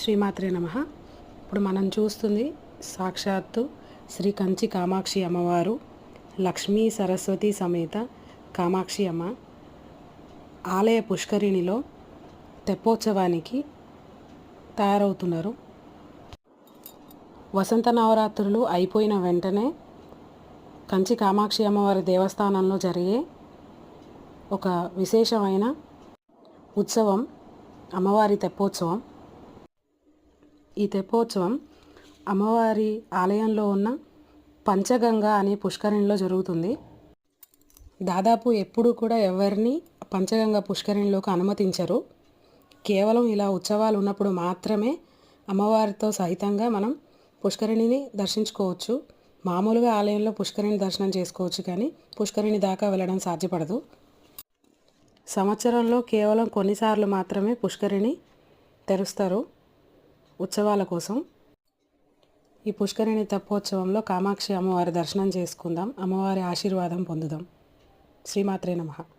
శ్రీమాత్రే నమ. ఇప్పుడు మనం చూస్తుంది సాక్షాత్తు శ్రీ కంచి కామాక్షి అమ్మవారు లక్ష్మీ సరస్వతి సమేత కామాక్షి అమ్మ. ఆలయ పుష్కరిణిలో తెప్పోత్సవానికి తయారవుతున్నారు. వసంత నవరాత్రులు అయిపోయిన వెంటనే కంచి కామాక్షి అమ్మవారి దేవస్థానంలో జరిగే ఒక విశేషమైన ఉత్సవం అమ్మవారి తెప్పోత్సవం. ఈ తెప్పోత్సవం అమ్మవారి ఆలయంలో ఉన్న పంచగంగ అనే పుష్కరిణిలో జరుగుతుంది. దాదాపు ఎప్పుడూ కూడా ఎవరిని పంచగంగ పుష్కరిణిలోకి అనుమతించరు. కేవలం ఇలా ఉత్సవాలు ఉన్నప్పుడు మాత్రమే అమ్మవారితో సహితంగా మనం పుష్కరిణిని దర్శించుకోవచ్చు. మామూలుగా ఆలయంలో పుష్కరిణి దర్శనం చేసుకోవచ్చు కానీ పుష్కరిణి దాకా వెళ్ళడం సాధ్యపడదు. సంవత్సరంలో కేవలం కొన్నిసార్లు మాత్రమే పుష్కరిణి తెరుస్తారు. ఉత్సవాల కోసం ఈ పుష్కరిణి తెప్పోత్సవంలో కామాక్షి అమ్మవారి దర్శనం చేసుకుందాం. అమ్మవారి ఆశీర్వాదం పొందుదాం. శ్రీమాత్రే నమః.